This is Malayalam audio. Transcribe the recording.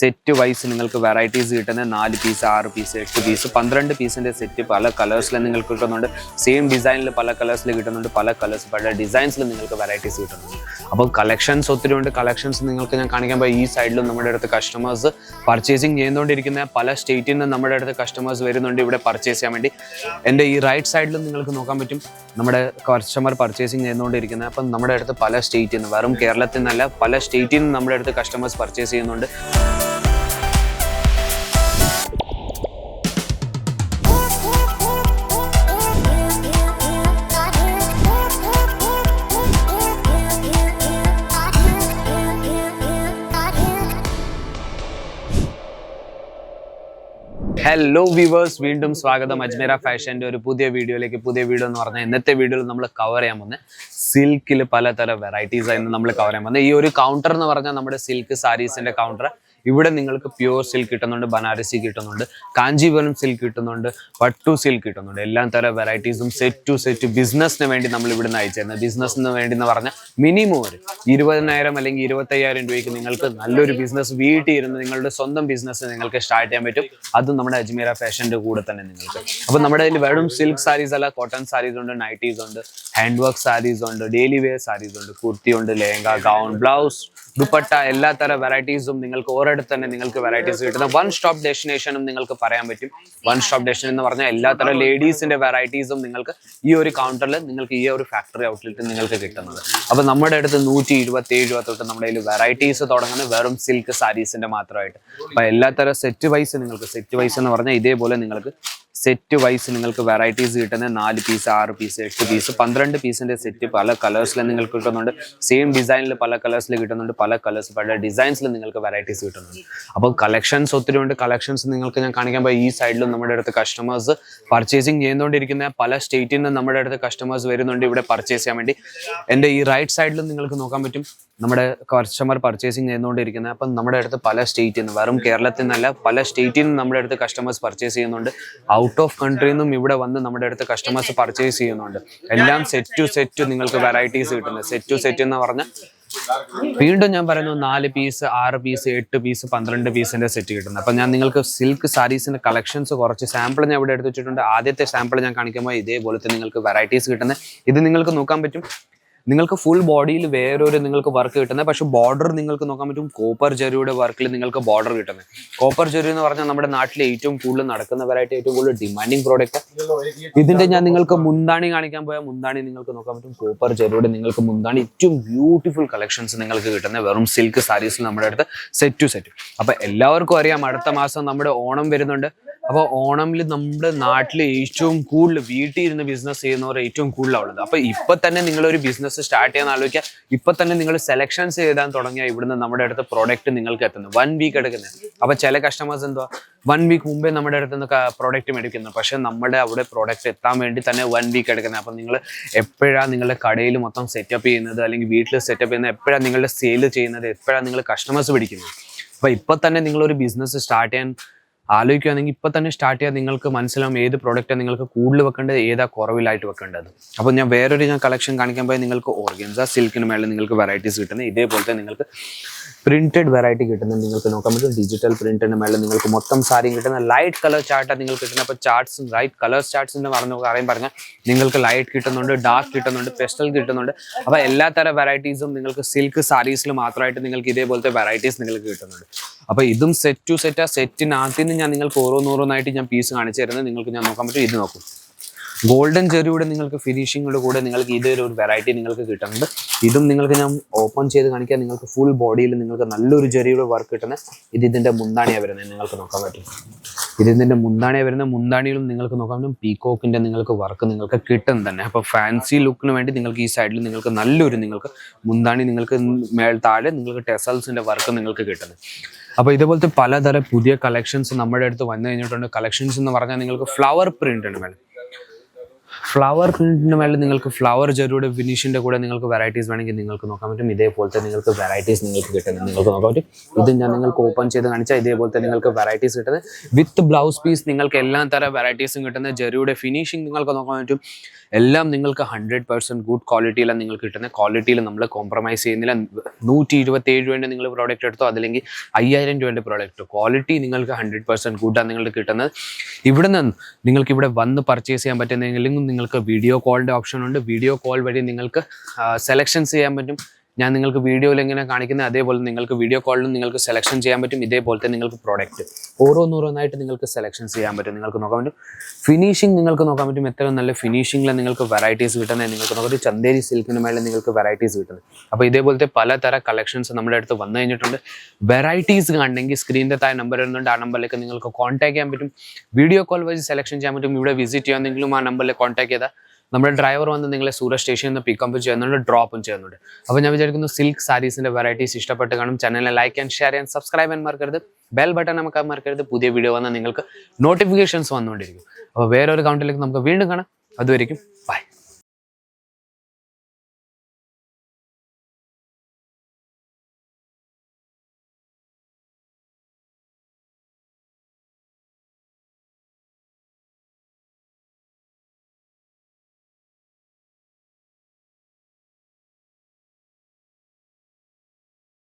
സെറ്റ് വൈസ് നിങ്ങൾക്ക് വെറൈറ്റീസ് കിട്ടുന്ന നാല് പീസ് ആറ് പീസ് എട്ട് പീസ് പന്ത്രണ്ട് പീസിന്റെ സെറ്റ് പല കളേഴ്സിൽ നിങ്ങൾക്ക് കിട്ടുന്നുണ്ട്. സെയിം ഡിസൈനിൽ പല കളേഴ്സിൽ കിട്ടുന്നുണ്ട് പല കളേഴ്സ് പല ഡിസൈൻസിൽ നിങ്ങൾക്ക് വെറൈറ്റീസ് കിട്ടുന്നുണ്ട്. അപ്പോൾ കളക്ഷൻസ് ഒത്തിരി ഉണ്ട്. കളക്ഷൻസ് നിങ്ങൾക്ക് ഞാൻ കാണിക്കാൻ പോയി ഈ സൈഡിലും നമ്മുടെ അടുത്ത് കസ്റ്റമേഴ്സ് പർച്ചേസിങ് ചെയ്തുകൊണ്ടിരിക്കുന്ന പല സ്റ്റേറ്റിൽ നിന്ന് നമ്മുടെ അടുത്ത് കസ്റ്റമേഴ്സ് വരുന്നുണ്ട് ഇവിടെ പർച്ചേസ് ചെയ്യാൻ വേണ്ടി. എന്റെ ഈ റൈറ്റ് സൈഡിലും നിങ്ങൾക്ക് നോക്കാൻ പറ്റും. നമ്മുടെ കസ്റ്റമർ പർച്ചേസിങ് ചെയ്തുകൊണ്ടിരിക്കുന്നത് അപ്പം നമ്മുടെ അടുത്ത് പല സ്റ്റേറ്റിൽ നിന്ന് വെറും കേരളത്തിൽ നിന്നല്ല പല സ്റ്റേറ്റിൽ നിന്ന് നമ്മുടെ അടുത്ത് കസ്റ്റമേഴ്സ് പർച്ചേസ് ചെയ്യുന്നുണ്ട്. ഹലോ വ്യൂവേഴ്സ് വീണ്ടും സ്വാഗതം. അജ്മീര ഫാഷന്റെ ഒരു പുതിയ വീഡിയോയിലേക്ക്. പുതിയ വീഡിയോ എന്ന് പറഞ്ഞാൽ ഇന്നത്തെ വീഡിയോയിൽ നമ്മൾ കവർ ചെയ്യാൻ പോകുന്നത് സിൽക്കിൽ പലതരം വെറൈറ്റീസ് ആയിരുന്നു നമ്മൾ കവർ ചെയ്യാൻ പോകുന്നത്. ഈ ഒരു കൗണ്ടർ എന്ന് പറഞ്ഞാൽ നമ്മുടെ സിൽക്ക് സാരീസിന്റെ കൗണ്ടർ ഇവിടെ നിങ്ങൾക്ക് പ്യുവർ സിൽക്ക് കിട്ടുന്നുണ്ട് ബനാരസി കിട്ടുന്നുണ്ട് കാഞ്ചീപുരം സിൽക്ക് കിട്ടുന്നുണ്ട് പട്ടു സിൽക്ക് കിട്ടുന്നുണ്ട്. എല്ലാ തരം വെറൈറ്റീസും സെറ്റ് ടു സെറ്റ് ബിസിനസ്സിന് വേണ്ടി നമ്മൾ ഇവിടുന്ന് അയച്ചിരുന്നത്. ബിസിനസ്സിന് വേണ്ടി എന്ന് പറഞ്ഞാൽ മിനിമം ഒരു ഇരുപതിനായിരം അല്ലെങ്കിൽ ഇരുപത്തയ്യായിരം രൂപയ്ക്ക് നിങ്ങൾക്ക് നല്ലൊരു ബിസിനസ് വീട്ടിൽ ഇരുന്ന് നിങ്ങളുടെ സ്വന്തം ബിസിനസ് നിങ്ങൾക്ക് സ്റ്റാർട്ട് ചെയ്യാൻ പറ്റും. അതും നമ്മുടെ അജ്മീര ഫാഷന്റെ കൂടെ തന്നെ നിങ്ങൾക്ക്. അപ്പോൾ നമ്മുടെ അതിൽ വെറും സിൽക്ക് സാരീസ് അല്ല കോട്ടൺ സാരീസ് ഉണ്ട് നൈറ്റീസ് ഉണ്ട് ഹാൻഡ് വർക്ക് സാരീസ് ഉണ്ട് ഡെയിലി വെയർ സാരീസ് ഉണ്ട് കുർത്തി ഉണ്ട് ലെഹങ്ക ഗൗൺ ബ്ലൗസ് ദുപ്പട്ട എല്ലാ തരം വെറൈറ്റീസും നിങ്ങൾക്ക് ഒരിടത്ത് തന്നെ നിങ്ങൾക്ക് വെറൈറ്റീസ് കിട്ടുന്ന വൺ സ്റ്റോപ്പ് ഡെസ്റ്റിനേഷനും നിങ്ങൾക്ക് പറയാൻ പറ്റും. വൺ സ്റ്റോപ്പ് ഡെസ്റ്റിനേഷൻ എന്ന് പറഞ്ഞാൽ എല്ലാ തരം ലേഡീസിന്റെ വെറൈറ്റീസും നിങ്ങൾക്ക് ഈ ഒരു കൗണ്ടറിൽ നിങ്ങൾക്ക് ഈ ഒരു ഫാക്ടറി ഔട്ട്ലെറ്റ് നിങ്ങൾക്ക് കിട്ടുന്നത്. അപ്പൊ നമ്മുടെ അടുത്ത് നൂറ്റി ഇരുപത്തി ഏഴ് രൂപ തൊട്ട് നമ്മുടെ കയ്യിൽ വെറൈറ്റീസ് തുടങ്ങുന്നത് വെറും സിൽക്ക് സാരീസിന്റെ മാത്രമായിട്ട്. അപ്പൊ എല്ലാ തരം സെറ്റ് വൈസ് നിങ്ങൾക്ക് സെറ്റ് വൈസ് എന്ന് പറഞ്ഞാൽ ഇതേപോലെ നിങ്ങൾക്ക് സെറ്റ് വൈസ് നിങ്ങൾക്ക് വെറൈറ്റീസ് കിട്ടുന്ന നാല് പീസ് ആറ് പീസ് എട്ട് പീസ് പന്ത്രണ്ട് പീസിന്റെ സെറ്റ് പല കളേഴ്സിൽ നിങ്ങൾക്ക് കിട്ടുന്നുണ്ട്. സെയിം ഡിസൈനിൽ പല കളേഴ്സിൽ കിട്ടുന്നുണ്ട്. പല കളേഴ്സ് പല ഡിസൈൻസിൽ നിങ്ങൾക്ക് വെറൈറ്റീസ് കിട്ടുന്നുണ്ട്. അപ്പോൾ കളക്ഷൻസ് ഒത്തിരി ഉണ്ട്. കളക്ഷൻസ് നിങ്ങൾക്ക് ഞാൻ കാണിക്കാൻ പോയി ഈ സൈഡിലും നമ്മുടെ അടുത്ത് കസ്റ്റമേഴ്സ് പർച്ചേസിങ് ചെയ്തുകൊണ്ടിരിക്കുന്ന പല സ്റ്റേറ്റിൽ നിന്ന് നമ്മുടെ അടുത്ത് കസ്റ്റമേഴ്സ് വരുന്നുണ്ട് ഇവിടെ പർച്ചേസ് ചെയ്യാൻ വേണ്ടി. എന്റെ ഈ റൈറ്റ് സൈഡിലും നിങ്ങൾക്ക് നോക്കാൻ പറ്റും. നമ്മുടെ കസ്റ്റമർ പർച്ചേസിങ് ചെയ്തുകൊണ്ടിരിക്കുന്നത് അപ്പം നമ്മുടെ അടുത്ത് പല സ്റ്റേറ്റിൽ നിന്ന് വെറും കേരളത്തിൽ നിന്നല്ല പല സ്റ്റേറ്റിൽ നിന്ന് നമ്മുടെ അടുത്ത് കസ്റ്റമേഴ്സ് പർച്ചേസ് ചെയ്യുന്നുണ്ട്. ഔട്ട് ഓഫ് കൺട്രിയിൽ നിന്നും ഇവിടെ വന്ന് നമ്മുടെ അടുത്ത് കസ്റ്റമേഴ്സ് പർച്ചേസ് ചെയ്യുന്നുണ്ട്. എല്ലാം സെറ്റ് ടു സെറ്റ് നിങ്ങൾക്ക് വെറൈറ്റീസ് കിട്ടുന്നത്. സെറ്റ് ടു സെറ്റ് എന്ന് പറഞ്ഞാൽ വീണ്ടും ഞാൻ പറയുന്നു നാല് പീസ് ആറ് പീസ് എട്ട് പീസ് പന്ത്രണ്ട് പീസിന്റെ സെറ്റ് കിട്ടുന്നത്. അപ്പൊ ഞാൻ നിങ്ങൾക്ക് സിൽക്ക് സാരീസിന്റെ കളക്ഷൻസ് കുറച്ച് സാമ്പിൾ ഞാൻ ഇവിടെ എടുത്ത് വെച്ചിട്ടുണ്ട്. ആദ്യത്തെ സാമ്പിൾ ഞാൻ കാണിക്കുമ്പോൾ ഇതേപോലത്തെ നിങ്ങൾക്ക് വെറൈറ്റീസ് കിട്ടുന്നത്. ഇത് നിങ്ങൾക്ക് നോക്കാൻ പറ്റും. നിങ്ങൾക്ക് ഫുൾ ബോഡിയിൽ വേറൊരു നിങ്ങൾക്ക് വർക്ക് കിട്ടുന്നത്. പക്ഷെ ബോർഡർ നിങ്ങൾക്ക് നോക്കാൻ പറ്റും കോപ്പർ ജെറിയുടെ വർക്കിൽ നിങ്ങൾക്ക് ബോർഡർ കിട്ടുന്നത്. കോപ്പർ ജെറി എന്ന് പറഞ്ഞാൽ നമ്മുടെ നാട്ടിൽ ഏറ്റവും കൂടുതൽ നടക്കുന്നവരായിട്ട് ഏറ്റവും കൂടുതൽ ഡിമാൻഡിങ് പ്രോഡക്റ്റ് ഇതിന്റെ ഞാൻ നിങ്ങൾക്ക് മുന്താണി കാണിക്കാൻ പോയാൽ മുന്താണി നിങ്ങൾക്ക് നോക്കാൻ പറ്റും. കോപ്പർ ജെറിയുടെ നിങ്ങൾക്ക് മുന്താണി ഏറ്റവും ബ്യൂട്ടിഫുൾ കളക്ഷൻസ് നിങ്ങൾക്ക് കിട്ടുന്നത് വെറും സിൽക്ക് സാരീസിൽ നമ്മുടെ അടുത്ത് സെറ്റ് ടു സെറ്റ് അപ്പൊ എല്ലാവർക്കും അറിയാം അടുത്ത മാസം നമ്മുടെ ഓണം വരുന്നുണ്ട്. അപ്പോൾ ഓണമിൽ നമ്മുടെ നാട്ടിൽ ഏറ്റവും കൂടുതൽ വീട്ടിൽ ഇരുന്ന് ബിസിനസ് ചെയ്യുന്നവർ ഏറ്റവും കൂടുതലുള്ളത് അപ്പൊ ഇപ്പൊ തന്നെ നിങ്ങൾ ഒരു ബിസിനസ് സ്റ്റാർട്ട് ചെയ്യാൻ ആലോചിക്കുക. ഇപ്പൊ തന്നെ നിങ്ങൾ സെലക്ഷൻസ് ചെയ്താൽ തുടങ്ങിയ ഇവിടുന്ന് നമ്മുടെ അടുത്ത് പ്രോഡക്റ്റ് നിങ്ങൾക്ക് എത്തുന്നത്. വൺ വീക്ക് എടുക്കുന്നത്. അപ്പൊ ചില കസ്റ്റമേഴ്സ് എന്തോ വൺ വീക്ക് മുമ്പേ നമ്മുടെ അടുത്ത് നിന്ന് പ്രോഡക്റ്റ് മേടിക്കുന്നു. പക്ഷെ നമ്മുടെ അവിടെ പ്രോഡക്റ്റ് എത്താൻ വേണ്ടി തന്നെ വൺ വീക്ക് എടുക്കുന്നത്. അപ്പൊ നിങ്ങൾ എപ്പോഴാണ് നിങ്ങളുടെ കടയിൽ മൊത്തം സെറ്റപ്പ് ചെയ്യുന്നത്? അല്ലെങ്കിൽ വീട്ടിൽ സെറ്റപ്പ് ചെയ്യുന്നത്? എപ്പോഴാണ് നിങ്ങളുടെ സെയിൽ ചെയ്യുന്നത്? എപ്പോഴാണ് നിങ്ങൾ കസ്റ്റമേഴ്സ് പിടിക്കുന്നത്? അപ്പൊ ഇപ്പൊ തന്നെ നിങ്ങൾ ഒരു ബിസിനസ് സ്റ്റാർട്ട് ചെയ്യാൻ ആലോചിക്കുകയാണെങ്കിൽ ഇപ്പൊ തന്നെ സ്റ്റാർട്ട് ചെയ്യാൻ നിങ്ങൾക്ക് മനസ്സിലാവും ഏത് പ്രോഡക്റ്റാണ് നിങ്ങൾക്ക് കൂടുതൽ വെക്കേണ്ടത് ഏതാ കുറവിലായിട്ട് വെക്കേണ്ടത്. അപ്പോൾ ഞാൻ വേറൊരു ഞാൻ കളക്ഷൻ കാണിക്കാൻ പോയി നിങ്ങൾക്ക് ഓർഗൻസ സിൽക്കിന് മേളിൽ നിങ്ങൾക്ക് വെറൈറ്റീസ് കിട്ടുന്നത് ഇതേപോലത്തെ നിങ്ങൾക്ക് പ്രിന്റഡ് വെറൈറ്റി കിട്ടുന്നത് നിങ്ങൾക്ക് നോക്കാൻ പറ്റും ഡിജിറ്റൽ പ്രിന്റിന് മേളിൽ നിങ്ങൾക്ക് മൊത്തം സാരിയും കിട്ടുന്ന ലൈറ്റ് കളർ ചാർട്ടാണ് നിങ്ങൾക്ക് കിട്ടുന്നത്. അപ്പോൾ ചാർട്ട്സ് ലൈറ്റ് കളർ ചാർട്ട്സ് എന്ന് പറഞ്ഞു അറിയാൻ പറഞ്ഞാൽ നിങ്ങൾക്ക് ലൈറ്റ് കിട്ടുന്നുണ്ട് ഡാർക്ക് കിട്ടുന്നുണ്ട് പെസ്റ്റൽ കിട്ടുന്നുണ്ട്. അപ്പോൾ എല്ലാ തരം വെറൈറ്റീസും നിങ്ങൾക്ക് സിൽക്ക് സാരീസിൽ മാത്രമായിട്ട് നിങ്ങൾക്ക് ഇതേപോലത്തെ വെറൈറ്റീസ് നിങ്ങൾക്ക് കിട്ടുന്നുണ്ട്. അപ്പോൾ ഇതും സെറ്റ് ടു സെറ്റ് ആ സെറ്റിനകത്ത് നിന്ന് ഞാൻ നിങ്ങൾക്ക് ഓരോന്നോരോന്നായിട്ട് ഞാൻ പീസ് കാണിച്ചു തരുന്നത് നിങ്ങൾക്ക് ഞാൻ നോക്കാൻ പറ്റും. ഇത് നോക്കും. ഗോൾഡൻ ചെറിയുടെ നിങ്ങൾക്ക് ഫിനിഷിങ്ങോട് കൂടെ നിങ്ങൾക്ക് ഇതൊരു ഒരു വെറൈറ്റി നിങ്ങൾക്ക് കിട്ടുന്നുണ്ട്. ഇതും നിങ്ങൾക്ക് ഞാൻ ഓപ്പൺ ചെയ്ത് കാണിക്കാൻ നിങ്ങൾക്ക് ഫുൾ ബോഡിയിൽ നിങ്ങൾക്ക് നല്ലൊരു ചെറിയുടെ വർക്ക് കിട്ടുന്ന ഇത് ഇതിന്റെ മുന്താണിയാണ് വരുന്നത്. നിങ്ങൾക്ക് നോക്കാൻ പറ്റും. ഇത് ഇതിന്റെ മുന്താണിയാണ് വരുന്നത് മുന്താണിയിലും നിങ്ങൾക്ക് നോക്കാൻ പറ്റും. പീകോക്കിന്റെ നിങ്ങൾക്ക് വർക്ക് നിങ്ങൾക്ക് കിട്ടും തന്നെ. അപ്പോൾ ഫാൻസി ലുക്കിന് വേണ്ടി നിങ്ങൾക്ക് ഈ സൈഡിൽ നിങ്ങൾക്ക് നല്ലൊരു നിങ്ങൾക്ക് മുന്താണി നിങ്ങൾക്ക് മേൽ താഴെ നിങ്ങൾക്ക് ടെസൽസിന്റെ വർക്ക് നിങ്ങൾക്ക് കിട്ടുന്നത്. അപ്പോൾ ഇതുപോലത്തെ പലതരം പുതിയ കളക്ഷൻസ് നമ്മുടെ അടുത്ത് വന്നു കഴിഞ്ഞിട്ടുണ്ട്. കളക്ഷൻസ് എന്ന് പറഞ്ഞാൽ നിങ്ങൾക്ക് ഫ്ലവർ പ്രിന്റ് ഉണ്ട് മേഡം ഫ്ലവർ പ്രിന്റിന് മേലെ നിങ്ങൾക്ക് ഫ്ലവർ ജെറിയുടെ ഫിനിഷിന്റെ കൂടെ നിങ്ങൾക്ക് വെറൈറ്റീസ് വേണമെങ്കിൽ നിങ്ങൾക്ക് നോക്കാൻ പറ്റും. ഇതേപോലത്തെ നിങ്ങൾക്ക് വെറൈറ്റീസ് നിങ്ങൾക്ക് കിട്ടുന്നത് നിങ്ങൾക്ക് നോക്കാൻ പറ്റും. ഇത് ഞാൻ നിങ്ങൾക്ക് ഓപ്പൺ ചെയ്ത് കാണിച്ചാൽ ഇതേപോലത്തെ നിങ്ങൾക്ക് വെറൈറ്റീസ് കിട്ടുന്നത്. വിത്ത് ബ്ലൗസ് പീസ് നിങ്ങൾക്ക് എല്ലാ തരം വെറൈറ്റീസും കിട്ടുന്നത്. ജെറിയുടെ ഫിനിഷിംഗ് നിങ്ങൾക്ക് നോക്കാൻ പറ്റും. എല്ലാം നിങ്ങൾക്ക് ഹൺഡ്രഡ് പെർസെന്റ് ഗുഡ് ക്വാളിറ്റിയിലാണ് നിങ്ങൾക്ക് കിട്ടുന്നത്. ക്വാളിറ്റിയിൽ നമ്മൾ കോംപ്രമൈസ് ചെയ്യുന്നില്ല. നൂറ്റി ഇരുപത്തി ഏഴ് രൂപേന്റെ നിങ്ങൾ പ്രോഡക്റ്റ് എടുത്തോ? അതല്ലെങ്കിൽ അയ്യായിരം രൂപേന്റെ പ്രോഡക്റ്റ് ക്വാളിറ്റി നിങ്ങൾക്ക് ഹൺഡ്രഡ് പെർസെന്റ് ഗുഡാണ് നിങ്ങൾക്ക് കിട്ടുന്നത്. ഇവിടെ നിന്ന് നിങ്ങൾക്ക് ഇവിടെ വന്ന് പർച്ചേസ് ചെയ്യാൻ പറ്റുന്നെങ്കിലും നിങ്ങൾക്ക് വീഡിയോ കോളിന്റെ ഓപ്ഷൻ ഉണ്ട്. വീഡിയോ കോൾ വഴി നിങ്ങൾക്ക് സെലക്ഷൻസ് ചെയ്യാൻ പറ്റും. ഞാൻ നിങ്ങൾക്ക് വീഡിയോയിൽ എങ്ങനെ കാണിക്കുന്നത് അതേപോലെ നിങ്ങൾക്ക് വീഡിയോ കോളിലും നിങ്ങൾക്ക് സെലക്ഷൻ ചെയ്യാൻ പറ്റും. ഇതേപോലത്തെ നിങ്ങൾക്ക് പ്രോഡക്റ്റ് ഓരോന്നോരോന്നായിട്ട് നിങ്ങൾക്ക് സെലക്ഷൻ ചെയ്യാൻ പറ്റും. നിങ്ങൾക്ക് നോക്കാൻ പറ്റും. ഫിനിഷിംഗ് നിങ്ങൾക്ക് നോക്കാൻ പറ്റും. എത്ര നല്ല ഫിനിഷിംഗിൽ നിങ്ങൾക്ക് വെറൈറ്റീസ് കിട്ടുന്നത് നിങ്ങൾക്ക് നോക്കാം. ഒരു ചന്തേരി സിൽക്കിന് മേലെ നിങ്ങൾക്ക് വെറൈറ്റീസ് കിട്ടുന്നത്. അപ്പോൾ ഇതേപോലത്തെ പലതര കളക്ഷൻസ് നമ്മുടെ അടുത്ത് വന്നു കഴിഞ്ഞിട്ടുണ്ട്. വെറൈറ്റീസ് കാണണമെങ്കിൽ സ്ക്രീനിന്റെ താഴെ നമ്പർ വരുന്നുണ്ട്. ആ നമ്പറിലേക്ക് നിങ്ങൾക്ക് കോൺടാക്ട് ചെയ്യാൻ പറ്റും. വീഡിയോ കോൾ വഴി സെലക്ഷൻ ചെയ്യാൻ പറ്റും. ഇവിടെ വിസിറ്റ് ചെയ്യാൻ ആ നമ്പറിൽ കോൺടാക്ട് ചെയ്താൽ നമ്മുടെ ഡ്രൈവർ വന്ന് നിങ്ങളെ സൂരജ് സ്റ്റേഷനിൽ നിന്ന് പിക്കപ്പ് ചെയ്യുന്നുണ്ട് ഡ്രോപ്പും ചെയ്യുന്നുണ്ട്. അപ്പോൾ ഞാൻ വിചാരിക്കുന്നു സിൽക്ക് സാരീസിന്റെ വെറൈറ്റീസ് ഇഷ്ടപ്പെട്ട് കാണും. ചാനലിനെ ലൈക്ക് ആൻഡ് ഷെയർ ചെയ്യാൻ സബ്സ്ക്രൈബ് ചെയ്യാൻ മറക്കരുത്. ബെൽ ബട്ടൺ നമുക്ക് മറക്കരുത്. പുതിയ വീഡിയോ വന്നാൽ നിങ്ങൾക്ക് നോട്ടിഫിക്കേഷൻസ് വന്നുകൊണ്ടിരിക്കും. അപ്പോൾ വേറെ ഒരു കൗണ്ടിലേക്ക് നമുക്ക് വീണ്ടും കാണാം. അതുവരെയും ബൈ